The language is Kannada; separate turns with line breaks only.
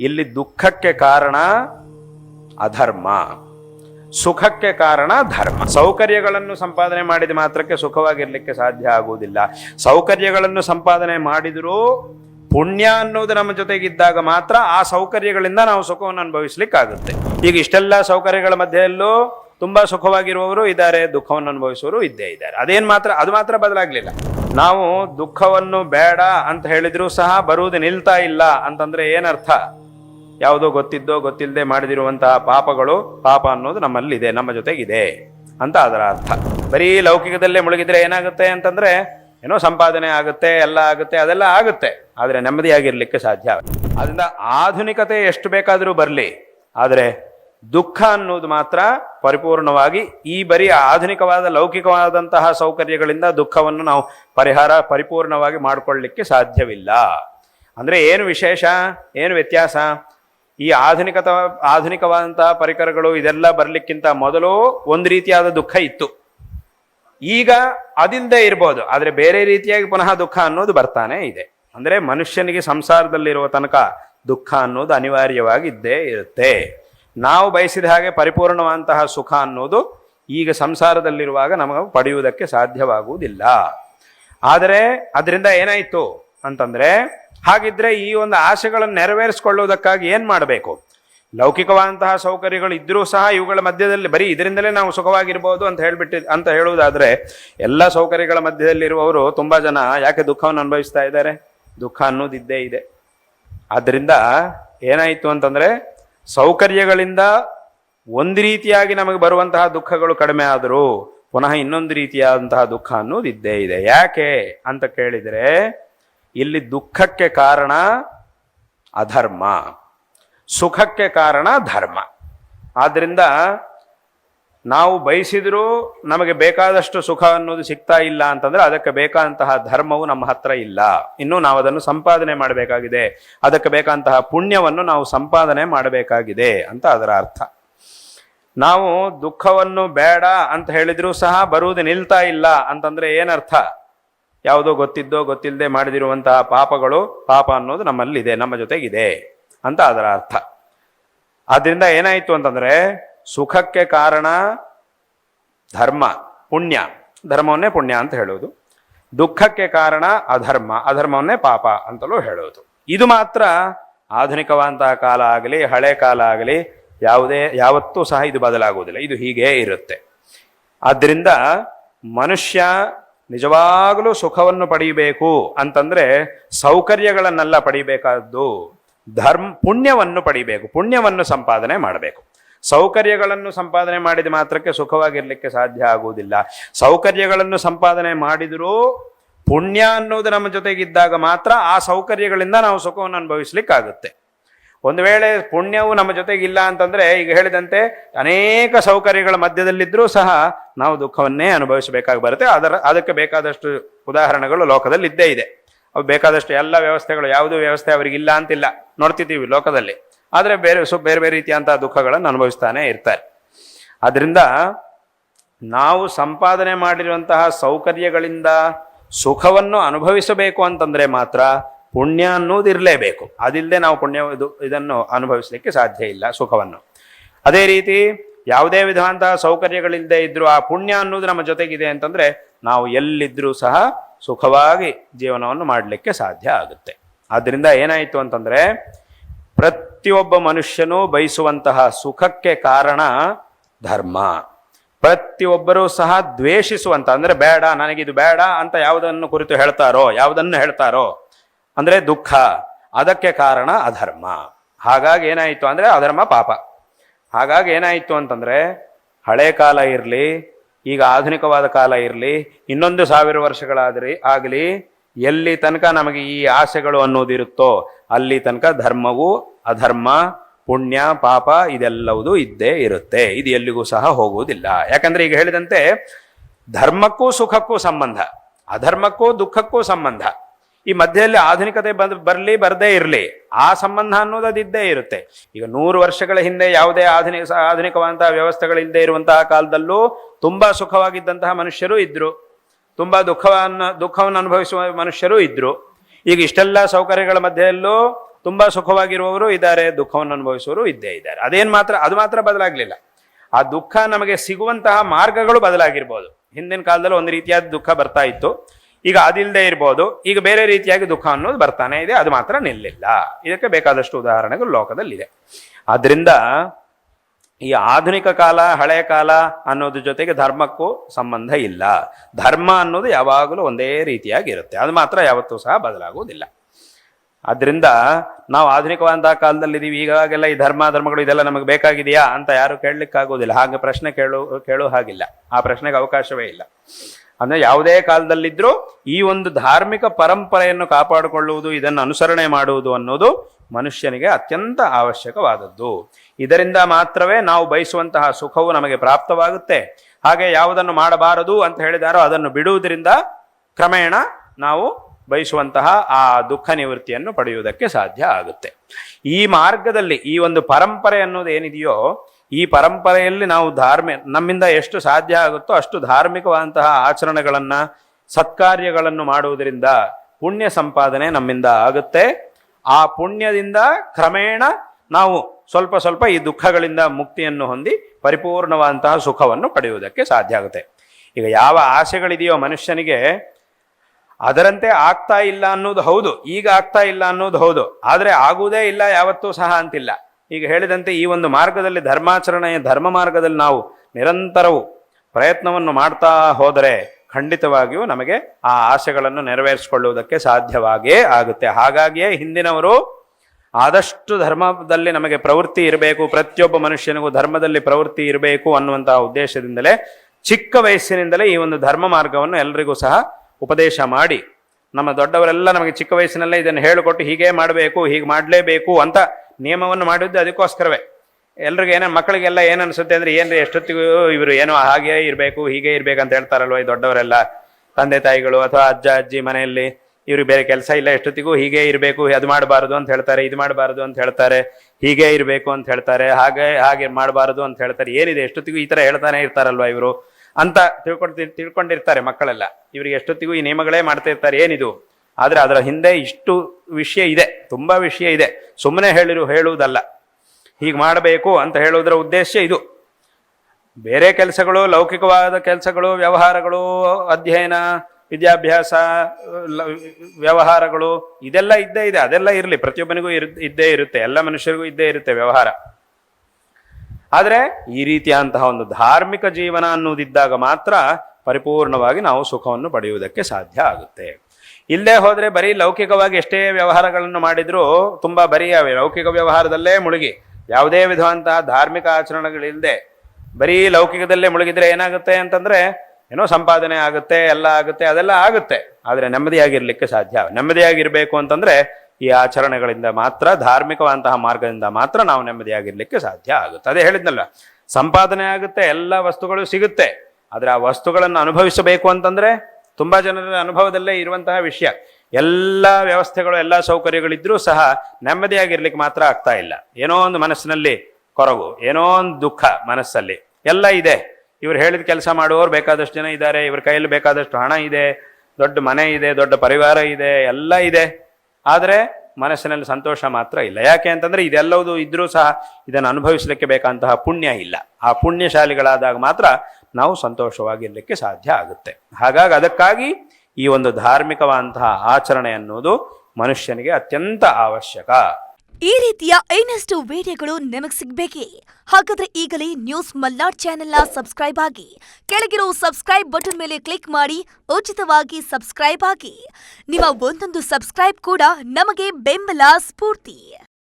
ಇಲ್ಲಿ ದುಃಖಕ್ಕೆ ಕಾರಣ ಅಧರ್ಮ. ಸುಖಕ್ಕೆ ಕಾರಣ ಧರ್ಮ. ಸೌಕರ್ಯಗಳನ್ನು ಸಂಪಾದನೆ ಮಾಡಿದ ಮಾತ್ರಕ್ಕೆ ಸುಖವಾಗಿರಲಿಕ್ಕೆ ಸಾಧ್ಯ ಆಗುವುದಿಲ್ಲ. ಸೌಕರ್ಯಗಳನ್ನು ಸಂಪಾದನೆ ಮಾಡಿದರೂ ಪುಣ್ಯ ಅನ್ನೋದು ನಮ್ಮ ಜೊತೆಗಿದ್ದಾಗ ಮಾತ್ರ ಆ ಸೌಕರ್ಯಗಳಿಂದ ನಾವು ಸುಖವನ್ನು ಅನುಭವಿಸ್ಲಿಕ್ಕಾಗುತ್ತೆ. ಈಗ ಇಷ್ಟೆಲ್ಲ ಸೌಕರ್ಯಗಳ ಮಧ್ಯೆಯಲ್ಲೂ ತುಂಬಾ ಸುಖವಾಗಿರುವವರು ಇದ್ದಾರೆ, ದುಃಖವನ್ನು ಅನುಭವಿಸುವವರು ಇದ್ದೇ ಇದ್ದಾರೆ. ಅದೇನು ಮಾತ್ರ, ಅದು ಮಾತ್ರ ಬದಲಾಗಲಿಲ್ಲ. ನಾವು ದುಃಖವನ್ನು ಬೇಡ ಅಂತ ಹೇಳಿದರೂ ಸಹ ಬರುವುದು ನಿಲ್ತಾ ಇಲ್ಲ ಅಂತಂದ್ರೆ ಏನರ್ಥ? ಯಾವುದೋ ಗೊತ್ತಿದ್ದೋ ಗೊತ್ತಿಲ್ಲದೆ ಮಾಡಿದಿರುವಂತಹ ಪಾಪಗಳು ಪಾಪ ಅನ್ನೋದು ನಮ್ಮಲ್ಲಿದೆ, ನಮ್ಮ ಜೊತೆಗಿದೆ ಅಂತ ಅದರ ಅರ್ಥ. ಬರೀ ಲೌಕಿಕದಲ್ಲೇ ಮುಳುಗಿದ್ರೆ ಏನಾಗುತ್ತೆ ಅಂತಂದ್ರೆ ಏನೋ ಸಂಪಾದನೆ ಆಗುತ್ತೆ, ಎಲ್ಲ ಆಗುತ್ತೆ, ಅದೆಲ್ಲ ಆಗುತ್ತೆ. ಆದರೆ ನೆಮ್ಮದಿಯಾಗಿರ್ಲಿಕ್ಕೆ ಸಾಧ್ಯ. ಅದರಿಂದ ಆಧುನಿಕತೆ ಎಷ್ಟು ಬೇಕಾದರೂ ಬರಲಿ, ಆದರೆ ದುಃಖ ಅನ್ನೋದು ಮಾತ್ರ ಪರಿಪೂರ್ಣವಾಗಿ ಈ ಬರೀ ಆಧುನಿಕವಾದ, ಲೌಕಿಕವಾದಂತಹ ಸೌಕರ್ಯಗಳಿಂದ ದುಃಖವನ್ನು ನಾವು ಪರಿಹಾರ ಪರಿಪೂರ್ಣವಾಗಿ ಮಾಡಿಕೊಳ್ಳಲಿಕ್ಕೆ ಸಾಧ್ಯವಿಲ್ಲ. ಅಂದ್ರೆ ಏನು ವಿಶೇಷ, ಏನು ವ್ಯತ್ಯಾಸ? ಈ ಆಧುನಿಕತ, ಆಧುನಿಕವಾದಂತಹ ಪರಿಕರಗಳು ಇದೆಲ್ಲ ಬರಲಿಕ್ಕಿಂತ ಮೊದಲು ಒಂದು ರೀತಿಯಾದ ದುಃಖ ಇತ್ತು. ಈಗ ಅದಿಂದ ಇರ್ಬೋದು, ಆದರೆ ಬೇರೆ ರೀತಿಯಾಗಿ ಪುನಃ ದುಃಖ ಅನ್ನೋದು ಬರ್ತಾನೆ ಇದೆ. ಅಂದರೆ ಮನುಷ್ಯನಿಗೆ ಸಂಸಾರದಲ್ಲಿರುವ ತನಕ ದುಃಖ ಅನ್ನೋದು ಅನಿವಾರ್ಯವಾಗಿ ಇದ್ದೇ ಇರುತ್ತೆ. ನಾವು ಬಯಸಿದ ಹಾಗೆ ಪರಿಪೂರ್ಣವಾದಂತಹ ಸುಖ ಅನ್ನೋದು ಈಗ ಸಂಸಾರದಲ್ಲಿರುವಾಗ ನಮಗೆ ಪಡೆಯುವುದಕ್ಕೆ ಸಾಧ್ಯವಾಗುವುದಿಲ್ಲ. ಆದರೆ, ಅದರಿಂದ ಏನಾಯಿತು? ಅಂತಂದ್ರೆ, ಹಾಗಿದ್ರೆ ಈ ಒಂದು ಆಸೆಗಳನ್ನು ನೆರವೇರಿಸಿಕೊಳ್ಳುವುದಕ್ಕಾಗಿ ಏನ್ ಮಾಡಬೇಕು? ಲೌಕಿಕವಾದಂತಹ ಸೌಕರ್ಯಗಳು ಇದ್ರೂ ಸಹ ಇವುಗಳ ಮಧ್ಯದಲ್ಲಿ, ಬರೀ ಇದರಿಂದಲೇ ನಾವು ಸುಖವಾಗಿರ್ಬೋದು ಅಂತ ಹೇಳ್ಬಿಟ್ಟು, ಅಂತ ಹೇಳುವುದಾದ್ರೆ, ಎಲ್ಲ ಸೌಕರ್ಯಗಳ ಮಧ್ಯದಲ್ಲಿರುವವರು ತುಂಬಾ ಜನ ಯಾಕೆ ದುಃಖವನ್ನು ಅನುಭವಿಸ್ತಾ ಇದ್ದಾರೆ? ದುಃಖ ಅನ್ನೋದು ಇದ್ದೇ ಇದೆ. ಆದ್ದರಿಂದ ಏನಾಯಿತು ಅಂತಂದ್ರೆ, ಸೌಕರ್ಯಗಳಿಂದ ಒಂದು ರೀತಿಯಾಗಿ ನಮಗೆ ಬರುವಂತಹ ದುಃಖಗಳು ಕಡಿಮೆ ಆದರೂ, ಪುನಃ ಇನ್ನೊಂದು ರೀತಿಯಾದಂತಹ ದುಃಖ ಅನ್ನೋದು ಇದ್ದೇ ಇದೆ. ಯಾಕೆ ಅಂತ ಕೇಳಿದರೆ ಇಲ್ಲಿ ದುಃಖಕ್ಕೆ ಕಾರಣ ಅಧರ್ಮ, ಸುಖಕ್ಕೆ ಕಾರಣ ಧರ್ಮ. ಆದ್ದರಿಂದ ನಾವು ಬಯಸಿದರೂ ನಮಗೆ ಬೇಕಾದಷ್ಟು ಸುಖ ಅನ್ನೋದು ಸಿಗ್ತಾ ಇಲ್ಲ ಅಂತಂದ್ರೆ ಅದಕ್ಕೆ ಬೇಕಾದಂತಹ ಧರ್ಮವು ನಮ್ಮ ಹತ್ರ ಇಲ್ಲ. ಇನ್ನು ನಾವು ಅದನ್ನು ಸಂಪಾದನೆ ಮಾಡಬೇಕಾಗಿದೆ. ಅದಕ್ಕೆ ಬೇಕಾದಂತಹ ಪುಣ್ಯವನ್ನು ನಾವು ಸಂಪಾದನೆ ಮಾಡಬೇಕಾಗಿದೆ ಅಂತ ಅದರ ಅರ್ಥ. ನಾವು ದುಃಖವನ್ನು ಬೇಡ ಅಂತ ಹೇಳಿದರೂ ಸಹ ಬರುವುದು ನಿಲ್ತಾ ಇಲ್ಲ ಅಂತಂದ್ರೆ ಏನರ್ಥ? ಯಾವುದೋ ಗೊತ್ತಿದ್ದೋ ಗೊತ್ತಿಲ್ಲದೆ ಮಾಡಿದಿರುವಂತಹ ಪಾಪಗಳು, ಪಾಪ ಅನ್ನೋದು ನಮ್ಮಲ್ಲಿದೆ, ನಮ್ಮ ಜೊತೆಗಿದೆ ಅಂತ ಅದರ ಅರ್ಥ. ಆದ್ರಿಂದ ಏನಾಯಿತು ಅಂತಂದ್ರೆ, ಸುಖಕ್ಕೆ ಕಾರಣ ಧರ್ಮ, ಪುಣ್ಯ. ಧರ್ಮವನ್ನೇ ಪುಣ್ಯ ಅಂತ ಹೇಳೋದು. ದುಃಖಕ್ಕೆ ಕಾರಣ ಅಧರ್ಮ, ಅಧರ್ಮವನ್ನೇ ಪಾಪ ಅಂತಲೂ ಹೇಳೋದು. ಇದು ಮಾತ್ರ ಆಧುನಿಕವಾದಂತಹ ಕಾಲ ಆಗಲಿ, ಹಳೆ ಕಾಲ ಆಗಲಿ, ಯಾವುದೇ, ಯಾವತ್ತೂ ಸಹ ಇದು ಬದಲಾಗುವುದಿಲ್ಲ. ಇದು ಹೀಗೇ ಇರುತ್ತೆ. ಆದ್ದರಿಂದ ಮನುಷ್ಯ ನಿಜವಾಗಲೂ ಸುಖವನ್ನು ಪಡೆಯಬೇಕು ಅಂತಂದರೆ ಸೌಕರ್ಯಗಳನ್ನೆಲ್ಲ ಪಡಿಬೇಕಾದ್ದು. ಧರ್ಮ, ಪುಣ್ಯವನ್ನು ಪಡಿಬೇಕು, ಪುಣ್ಯವನ್ನು ಸಂಪಾದನೆ ಮಾಡಬೇಕು. ಸೌಕರ್ಯಗಳನ್ನು ಸಂಪಾದನೆ ಮಾಡಿದ ಮಾತ್ರಕ್ಕೆ ಸುಖವಾಗಿರಲಿಕ್ಕೆ ಸಾಧ್ಯ ಆಗುವುದಿಲ್ಲ. ಸೌಕರ್ಯಗಳನ್ನು ಸಂಪಾದನೆ ಮಾಡಿದರೂ ಪುಣ್ಯ ಅನ್ನೋದು ನಮ್ಮ ಜೊತೆಗಿದ್ದಾಗ ಮಾತ್ರ ಆ ಸೌಕರ್ಯಗಳಿಂದ ನಾವು ಸುಖವನ್ನು ಅನುಭವಿಸ್ಲಿಕ್ಕಾಗುತ್ತೆ. ಒಂದು ವೇಳೆ ಪುಣ್ಯವು ನಮ್ಮ ಜೊತೆಗಿಲ್ಲ ಅಂತಂದ್ರೆ ಈಗ ಹೇಳಿದಂತೆ ಅನೇಕ ಸೌಕರ್ಯಗಳ ಮಧ್ಯದಲ್ಲಿದ್ದರೂ ಸಹ ನಾವು ದುಃಖವನ್ನೇ ಅನುಭವಿಸಬೇಕಾಗಿ ಬರುತ್ತೆ. ಅದರ, ಅದಕ್ಕೆ ಬೇಕಾದಷ್ಟು ಉದಾಹರಣೆಗಳು ಲೋಕದಲ್ಲಿ ಇದ್ದೇ ಇದೆ. ಅವು ಬೇಕಾದಷ್ಟು ಎಲ್ಲ ವ್ಯವಸ್ಥೆಗಳು, ಯಾವುದೂ ವ್ಯವಸ್ಥೆ ಅವರಿಗಿಲ್ಲ ಅಂತಿಲ್ಲ. ನೋಡ್ತಿದ್ದೀವಿ ಲೋಕದಲ್ಲಿ. ಆದರೆ ಬೇರೆ ಸು, ಬೇರೆ ಬೇರೆ ರೀತಿಯಂತಹ ದುಃಖಗಳನ್ನು ಅನುಭವಿಸ್ತಾನೆ ಇರ್ತಾರೆ. ಅದರಿಂದ ನಾವು ಸಂಪಾದನೆ ಮಾಡಿರುವಂತಹ ಸೌಕರ್ಯಗಳಿಂದ ಸುಖವನ್ನು ಅನುಭವಿಸಬೇಕು ಅಂತಂದ್ರೆ ಮಾತ್ರ ಪುಣ್ಯ ಅನ್ನೋದು ಇರಲೇಬೇಕು. ಅದಿಲ್ಲದೆ ನಾವು ಪುಣ್ಯ ಇದು, ಇದನ್ನು ಅನುಭವಿಸಲಿಕ್ಕೆ ಸಾಧ್ಯ ಇಲ್ಲ ಸುಖವನ್ನು. ಅದೇ ರೀತಿ ಯಾವುದೇ ವಿಧವಾದಂತಹ ಸೌಕರ್ಯಗಳಿಲ್ಲದೆ ಇದ್ದರೂ ಆ ಪುಣ್ಯ ಅನ್ನೋದು ನಮ್ಮ ಜೊತೆಗಿದೆ ಅಂತಂದ್ರೆ ನಾವು ಎಲ್ಲಿದ್ದರೂ ಸಹ ಸುಖವಾಗಿ ಜೀವನವನ್ನು ಮಾಡಲಿಕ್ಕೆ ಸಾಧ್ಯ ಆಗುತ್ತೆ. ಆದ್ದರಿಂದ ಏನಾಯಿತು ಅಂತಂದ್ರೆ ಪ್ರತಿಯೊಬ್ಬ ಮನುಷ್ಯನೂ ಬಯಸುವಂತಹ ಸುಖಕ್ಕೆ ಕಾರಣ ಧರ್ಮ. ಪ್ರತಿಯೊಬ್ಬರೂ ಸಹ ದ್ವೇಷಿಸುವಂತ, ಅಂದ್ರೆ ಬೇಡ, ನನಗಿದು ಬೇಡ ಅಂತ ಯಾವುದನ್ನು ಕುರಿತು ಹೇಳ್ತಾರೋ, ಯಾವುದನ್ನು ಹೇಳ್ತಾರೋ ಅಂದ್ರೆ ದುಃಖ. ಅದಕ್ಕೆ ಕಾರಣ ಅಧರ್ಮ. ಹಾಗಾಗಿ ಏನಾಯಿತು ಅಂದ್ರೆ ಅಧರ್ಮ ಪಾಪ. ಹಾಗಾಗಿ ಏನಾಯಿತು ಅಂತಂದ್ರೆ ಹಳೆ ಕಾಲ ಇರಲಿ, ಈಗ ಆಧುನಿಕವಾದ ಕಾಲ ಇರಲಿ, ಇನ್ನೊಂದು ಸಾವಿರ ವರ್ಷಗಳಾದ್ರಿ ಆಗಲಿ, ಎಲ್ಲಿ ತನಕ ನಮಗೆ ಈ ಆಸೆಗಳು ಅನ್ನೋದಿರುತ್ತೋ ಅಲ್ಲಿ ತನಕ ಧರ್ಮವು, ಅಧರ್ಮ, ಪುಣ್ಯ, ಪಾಪ ಇದೆಲ್ಲವುದು ಇದ್ದೇ ಇರುತ್ತೆ. ಇದು ಎಲ್ಲಿಗೂ ಸಹ ಹೋಗುವುದಿಲ್ಲ. ಯಾಕಂದ್ರೆ ಈಗ ಹೇಳಿದಂತೆ ಧರ್ಮಕ್ಕೂ ಸುಖಕ್ಕೂ ಸಂಬಂಧ, ಅಧರ್ಮಕ್ಕೂ ದುಃಖಕ್ಕೂ ಸಂಬಂಧ. ಈ ಮಧ್ಯದಲ್ಲಿ ಆಧುನಿಕತೆ ಬಂದ್ ಬರಲಿ, ಬರದೇ ಇರಲಿ. ಆ ಸಂಬಂಧ ಅನ್ನೋದು ಅದಿದ್ದೇ ಇರುತ್ತೆ. ಈಗ ನೂರು ವರ್ಷಗಳ ಹಿಂದೆ ಯಾವುದೇ ಆಧುನಿಕ ಆಧುನಿಕವಾದಂತಹ ವ್ಯವಸ್ಥೆಗಳಿಲ್ಲದೆ ಇರುವಂತಹ ಕಾಲದಲ್ಲೂ ತುಂಬಾ ಸುಖವಾಗಿದ್ದಂತಹ ಮನುಷ್ಯರು ಇದ್ದರು ತುಂಬಾ ದುಃಖವನ್ನು ದುಃಖವನ್ನು ಅನುಭವಿಸುವ ಮನುಷ್ಯರು ಇದ್ದರು ಈಗ ಇಷ್ಟೆಲ್ಲ ಸೌಕರ್ಯಗಳ ಮಧ್ಯೆಯಲ್ಲೂ ತುಂಬಾ ಸುಖವಾಗಿರುವವರು ಇದ್ದಾರೆ, ದುಃಖವನ್ನು ಅನುಭವಿಸುವವರು ಇದ್ದೇ ಇದ್ದಾರೆ. ಅದೇನ್ ಮಾತ್ರ, ಅದು ಮಾತ್ರ ಬದಲಾಗಲಿಲ್ಲ. ಆ ದುಃಖ ನಮಗೆ ಸಿಗುವಂತಹ ಮಾರ್ಗಗಳು ಬದಲಾಗಿರ್ಬೋದು. ಹಿಂದಿನ ಕಾಲದಲ್ಲಿ ಒಂದು ರೀತಿಯಾದ ದುಃಖ ಬರ್ತಾ ಇತ್ತು. ಈಗ ಅದಿಲ್ಲದೆ ಇರ್ಬೋದು, ಈಗ ಬೇರೆ ರೀತಿಯಾಗಿ ದುಃಖ ಅನ್ನೋದು ಬರ್ತಾನೆ ಇದೆ, ಅದು ಮಾತ್ರ ನಿಲ್ಲಿಲ್ಲ. ಇದಕ್ಕೆ ಬೇಕಾದಷ್ಟು ಉದಾಹರಣೆಗಳು ಲೋಕದಲ್ಲಿದೆ ಆದ್ರಿಂದ ಈ ಆಧುನಿಕ ಕಾಲ ಹಳೆಯ ಕಾಲ ಅನ್ನೋದ್ರ ಜೊತೆಗೆ ಧರ್ಮಕ್ಕೂ ಸಂಬಂಧ ಇಲ್ಲ. ಧರ್ಮ ಅನ್ನೋದು ಯಾವಾಗಲೂ ಒಂದೇ ರೀತಿಯಾಗಿರುತ್ತೆ ಅದು ಮಾತ್ರ ಯಾವತ್ತೂ ಸಹ ಬದಲಾಗುವುದಿಲ್ಲ. ಆದ್ರಿಂದ ನಾವು ಆಧುನಿಕವಾದಂತಹ ಕಾಲದಲ್ಲಿದ್ದೀವಿ, ಈಗಾಗೆಲ್ಲ ಈ ಧರ್ಮ, ಧರ್ಮಗಳು ಇದೆಲ್ಲ ನಮಗೆ ಬೇಕಾಗಿದೆಯಾ ಅಂತ ಯಾರು ಕೇಳಲಿಕ್ಕಾಗೋದಿಲ್ಲ ಹಾಗೆ ಪ್ರಶ್ನೆ ಕೇಳು, ಕೇಳೋ ಹಾಗಿಲ್ಲ. ಆ ಪ್ರಶ್ನೆಗೆ ಅವಕಾಶವೇ ಇಲ್ಲ. ಅಂದ್ರೆ ಯಾವುದೇ ಕಾಲದಲ್ಲಿದ್ರೂ ಈ ಒಂದು ಧಾರ್ಮಿಕ ಪರಂಪರೆಯನ್ನು ಕಾಪಾಡಿಕೊಳ್ಳುವುದು, ಇದನ್ನು ಅನುಸರಣೆ ಮಾಡುವುದು ಅನ್ನೋದು ಮನುಷ್ಯನಿಗೆ ಅತ್ಯಂತ ಅವಶ್ಯಕವಾದದ್ದು. ಇದರಿಂದ ಮಾತ್ರವೇ ನಾವು ಬಯಸುವಂತಹ ಸುಖವು ನಮಗೆ ಪ್ರಾಪ್ತವಾಗುತ್ತೆ. ಹಾಗೆ ಯಾವುದನ್ನು ಮಾಡಬಾರದು ಅಂತ ಹೇಳಿದಾರೋ ಅದನ್ನು ಬಿಡುವುದರಿಂದ ಕ್ರಮೇಣ ನಾವು ಬಯಸುವಂತಹ ಆ ದುಃಖ ನಿವೃತ್ತಿಯನ್ನು ಪಡೆಯುವುದಕ್ಕೆ ಸಾಧ್ಯ ಆಗುತ್ತೆ. ಈ ಮಾರ್ಗದಲ್ಲಿ ಈ ಒಂದು ಪರಂಪರೆ ಅನ್ನೋದು ಏನಿದೆಯೋ ಈ ಪರಂಪರೆಯಲ್ಲಿ ನಾವು ಧಾರ್ಮಿ, ನಮ್ಮಿಂದ ಎಷ್ಟು ಸಾಧ್ಯ ಆಗುತ್ತೋ ಅಷ್ಟು ಧಾರ್ಮಿಕವಾದಂತಹ ಆಚರಣೆಗಳನ್ನು, ಸತ್ಕಾರ್ಯಗಳನ್ನು ಮಾಡುವುದರಿಂದ ಪುಣ್ಯ ಸಂಪಾದನೆ ನಮ್ಮಿಂದ ಆಗುತ್ತೆ. ಆ ಪುಣ್ಯದಿಂದ ಕ್ರಮೇಣ ನಾವು ಸ್ವಲ್ಪ ಸ್ವಲ್ಪ ಈ ದುಃಖಗಳಿಂದ ಮುಕ್ತಿಯನ್ನು ಹೊಂದಿ ಪರಿಪೂರ್ಣವಾದಂತಹ ಸುಖವನ್ನು ಪಡೆಯುವುದಕ್ಕೆ ಸಾಧ್ಯ ಆಗುತ್ತೆ. ಈಗ ಯಾವ ಆಸೆಗಳಿದೆಯೋ ಮನುಷ್ಯನಿಗೆ ಅದರಂತೆ ಆಗ್ತಾ ಇಲ್ಲ ಅನ್ನೋದು ಹೌದು, ಈಗ ಆಗ್ತಾ ಇಲ್ಲ ಅನ್ನೋದು ಹೌದು, ಆದರೆ ಆಗುವುದೇ ಇಲ್ಲ ಯಾವತ್ತೂ ಸಹ ಅಂತಿಲ್ಲ. ಈಗ ಹೇಳಿದಂತೆ ಈ ಒಂದು ಮಾರ್ಗದಲ್ಲಿ ಧರ್ಮಾಚರಣೆಯ ಧರ್ಮ ಮಾರ್ಗದಲ್ಲಿ ನಾವು ನಿರಂತರವು ಪ್ರಯತ್ನವನ್ನು ಮಾಡ್ತಾ ಹೋದರೆ ಖಂಡಿತವಾಗಿಯೂ ನಮಗೆ ಆ ಆಸೆಗಳನ್ನು ನೆರವೇರಿಸಿಕೊಳ್ಳುವುದಕ್ಕೆ ಸಾಧ್ಯವಾಗಿಯೇ ಆಗುತ್ತೆ. ಹಾಗಾಗಿಯೇ ಹಿಂದಿನವರು ಆದಷ್ಟು ಧರ್ಮದಲ್ಲಿ ನಮಗೆ ಪ್ರವೃತ್ತಿ ಇರಬೇಕು, ಪ್ರತಿಯೊಬ್ಬ ಮನುಷ್ಯನಿಗೂ ಧರ್ಮದಲ್ಲಿ ಪ್ರವೃತ್ತಿ ಇರಬೇಕು ಅನ್ನುವಂತಹ ಉದ್ದೇಶದಿಂದಲೇ, ಚಿಕ್ಕ ವಯಸ್ಸಿನಿಂದಲೇ ಈ ಒಂದು ಧರ್ಮ ಮಾರ್ಗವನ್ನು ಎಲ್ಲರಿಗೂ ಸಹ ಉಪದೇಶ ಮಾಡಿ, ನಮ್ಮ ದೊಡ್ಡವರೆಲ್ಲ ನಮಗೆ ಚಿಕ್ಕ ವಯಸ್ಸಿನಲ್ಲೇ ಇದನ್ನು ಹೇಳಿಕೊಟ್ಟು ಹೀಗೆ ಮಾಡಬೇಕು, ಹೀಗೆ ಮಾಡಲೇಬೇಕು ಅಂತ ನಿಯಮವನ್ನು ಮಾಡಿದ್ದು ಅದಕ್ಕೋಸ್ಕರವೇ. ಎಲ್ರಿಗೂ ಏನೋ ಮಕ್ಕಳಿಗೆಲ್ಲ ಏನು ಅನ್ಸುತ್ತೆ ಅಂದ್ರೆ ಏನ್ರಿ ಎಷ್ಟೊತ್ತಿಗೂ ಇವರು ಏನೋ ಹಾಗೆ ಇರಬೇಕು, ಹೀಗೆ ಇರಬೇಕು ಅಂತ ಹೇಳ್ತಾರಲ್ವ ಈ ದೊಡ್ಡವರೆಲ್ಲ? ತಂದೆ ತಾಯಿಗಳು ಅಥವಾ ಅಜ್ಜ, ಅಜ್ಜಿ ಮನೆಯಲ್ಲಿ ಇವ್ರಿಗೆ ಬೇರೆ ಕೆಲಸ ಇಲ್ಲ, ಎಷ್ಟೊತ್ತಿಗೂ ಹೀಗೆ ಇರಬೇಕು, ಅದು ಮಾಡಬಾರ್ದು ಅಂತ ಹೇಳ್ತಾರೆ, ಇದು ಮಾಡಬಾರ್ದು ಅಂತ ಹೇಳ್ತಾರೆ, ಹೀಗೆ ಇರಬೇಕು ಅಂತ ಹೇಳ್ತಾರೆ, ಹಾಗೆ ಹಾಗೆ ಮಾಡಬಾರ್ದು ಅಂತ ಹೇಳ್ತಾರೆ, ಏನಿದೆ, ಎಷ್ಟೊತ್ತಿಗೂ ಈ ತರ ಹೇಳ್ತಾನೆ ಇರ್ತಾರಲ್ವ ಇವರು? ಅಂತ ತಿಳ್ಕೊಂಡು ತಿಳ್ಕೊಂಡಿರ್ತಾರೆ ಮಕ್ಕಳೆಲ್ಲ. ಇವ್ರಿಗೆ ಎಷ್ಟೊತ್ತಿಗೂ ಈ ನಿಯಮಗಳೇ ಮಾಡ್ತಾ ಇರ್ತಾರೆ, ಏನಿದು? ಆದ್ರೆ ಅದರ ಹಿಂದೆ ಇಷ್ಟು ವಿಷಯ ಇದೆ, ತುಂಬ ವಿಷಯ ಇದೆ. ಸುಮ್ಮನೆ ಹೇಳಿರು, ಹೇಳುವುದಲ್ಲ. ಹೀಗೆ ಮಾಡಬೇಕು ಅಂತ ಹೇಳುವುದರ ಉದ್ದೇಶ ಇದು. ಬೇರೆ ಕೆಲಸಗಳು, ಲೌಕಿಕವಾದ ಕೆಲಸಗಳು, ವ್ಯವಹಾರಗಳು, ಅಧ್ಯಯನ, ವಿದ್ಯಾಭ್ಯಾಸ ವ್ಯವಹಾರಗಳು, ಇದೆಲ್ಲ ಇದ್ದೇ ಇದೆ. ಅದೆಲ್ಲ ಇರಲಿ. ಪ್ರತಿಯೊಬ್ಬನಿಗೂ ಇರ್, ಇದ್ದೇ ಇರುತ್ತೆ. ಎಲ್ಲ ಮನುಷ್ಯರಿಗೂ ಇದ್ದೇ ಇರುತ್ತೆ ವ್ಯವಹಾರ. ಆದರೆ ಈ ರೀತಿಯಾದಂತಹ ಒಂದು ಧಾರ್ಮಿಕ ಜೀವನ ಅನ್ನುವುದಿದ್ದಾಗ ಮಾತ್ರ ಪರಿಪೂರ್ಣವಾಗಿ ನಾವು ಸುಖವನ್ನು ಪಡೆಯುವುದಕ್ಕೆ ಸಾಧ್ಯ ಆಗುತ್ತೆ. ಇಲ್ಲೇ ಹೋದರೆ ಬರೀ ಲೌಕಿಕವಾಗಿ ಎಷ್ಟೇ ವ್ಯವಹಾರಗಳನ್ನು ಮಾಡಿದರೂ ತುಂಬ ಬರೀ ಲೌಕಿಕ ವ್ಯವಹಾರದಲ್ಲೇ ಮುಳುಗಿ. ಯಾವುದೇ ವಿಧವಂತಹ ಧಾರ್ಮಿಕ ಆಚರಣೆಗಳಿಲ್ಲದೆ ಬರೀ ಲೌಕಿಕದಲ್ಲೇ ಮುಳುಗಿದ್ರೆ ಏನಾಗುತ್ತೆ ಅಂತಂದ್ರೆ ಏನೋ ಸಂಪಾದನೆ ಆಗುತ್ತೆ, ಎಲ್ಲ ಆಗುತ್ತೆ, ಅದೆಲ್ಲ ಆಗುತ್ತೆ. ಆದರೆ ನೆಮ್ಮದಿಯಾಗಿರ್ಲಿಕ್ಕೆ ಸಾಧ್ಯ. ನೆಮ್ಮದಿಯಾಗಿರಬೇಕು ಅಂತಂದ್ರೆ ಈ ಆಚರಣೆಗಳಿಂದ ಮಾತ್ರ, ಧಾರ್ಮಿಕವಾದಂತಹ ಮಾರ್ಗದಿಂದ ಮಾತ್ರ ನಾವು ನೆಮ್ಮದಿಯಾಗಿರ್ಲಿಕ್ಕೆ ಸಾಧ್ಯ ಆಗುತ್ತೆ. ಅದೇ ಹೇಳಿದ್ನಲ್ಲ, ಸಂಪಾದನೆ ಆಗುತ್ತೆ, ಎಲ್ಲ ವಸ್ತುಗಳು ಸಿಗುತ್ತೆ. ಆದರೆ ಆ ವಸ್ತುಗಳನ್ನು ಅನುಭವಿಸಬೇಕು ಅಂತಂದ್ರೆ ತುಂಬಾ ಜನರ ಅನುಭವದಲ್ಲೇ ಇರುವಂತಹ ವಿಷಯ. ಎಲ್ಲ ವ್ಯವಸ್ಥೆಗಳು, ಎಲ್ಲ ಸೌಕರ್ಯಗಳಿದ್ರೂ ಸಹ ನೆಮ್ಮದಿಯಾಗಿರ್ಲಿಕ್ಕೆ ಮಾತ್ರ ಆಗ್ತಾ ಇಲ್ಲ. ಏನೋ ಒಂದು ಮನಸ್ಸಿನಲ್ಲಿ ಕೊರಗು, ಏನೋ ಒಂದು ದುಃಖ ಮನಸ್ಸಲ್ಲಿ. ಎಲ್ಲ ಇದೆ. ಇವ್ರು ಹೇಳಿದ ಕೆಲಸ ಮಾಡುವವರು ಬೇಕಾದಷ್ಟು ಜನ ಇದ್ದಾರೆ, ಇವ್ರ ಕೈಯಲ್ಲಿ ಬೇಕಾದಷ್ಟು ಹಣ ಇದೆ, ದೊಡ್ಡ ಮನೆ ಇದೆ, ದೊಡ್ಡ ಪರಿವಾರ ಇದೆ, ಎಲ್ಲ ಇದೆ. ಆದರೆ ಮನಸ್ಸಿನಲ್ಲಿ ಸಂತೋಷ ಮಾತ್ರ ಇಲ್ಲ. ಯಾಕೆ ಅಂತಂದ್ರೆ ಇದೆಲ್ಲವೂ ಇದ್ರೂ ಸಹ ಇದನ್ನು ಅನುಭವಿಸಲಿಕ್ಕೆ ಬೇಕಂತಹ ಪುಣ್ಯ ಇಲ್ಲ. ಆ ಪುಣ್ಯಶಾಲಿಗಳಾದಾಗ ಮಾತ್ರ ನಾವು ಸಂತೋಷವಾಗಿರಲಿಕ್ಕೆ ಸಾಧ್ಯ ಆಗುತ್ತೆ. ಹಾಗಾಗಿ ಅದಕ್ಕಾಗಿ ಈ ಒಂದು ಧಾರ್ಮಿಕವಾದಂತಹ ಆಚರಣೆ ಅನ್ನೋದು ಮನುಷ್ಯನಿಗೆ ಅತ್ಯಂತ ಅವಶ್ಯಕ.
ಈ ರೀತಿಯ ಇನ್ನಷ್ಟು ವಿಡಿಯೋಗಳು ನಿಮಗೆ ಸಿಗಬೇಕೇ? ಹಾಗಾದ್ರೆ ಈಗಲೇ ನ್ಯೂಸ್ ಮಲ್ನಾಡ್ ಚಾನೆಲ್ನ ಸಬ್ಸ್ಕ್ರೈಬ್ ಆಗಿ, ಕೆಳಗಿರೋ ಸಬ್ಸ್ಕ್ರೈಬ್ ಬಟನ್ ಮೇಲೆ ಕ್ಲಿಕ್ ಮಾಡಿ, ಉಚಿತವಾಗಿ ಸಬ್ಸ್ಕ್ರೈಬ್ ಆಗಿ. ನಿಮ್ಮ ಒಂದೊಂದು ಸಬ್ಸ್ಕ್ರೈಬ್ ಕೂಡ ನಮಗೆ ಬೆಂಬಲ, ಸ್ಫೂರ್ತಿ.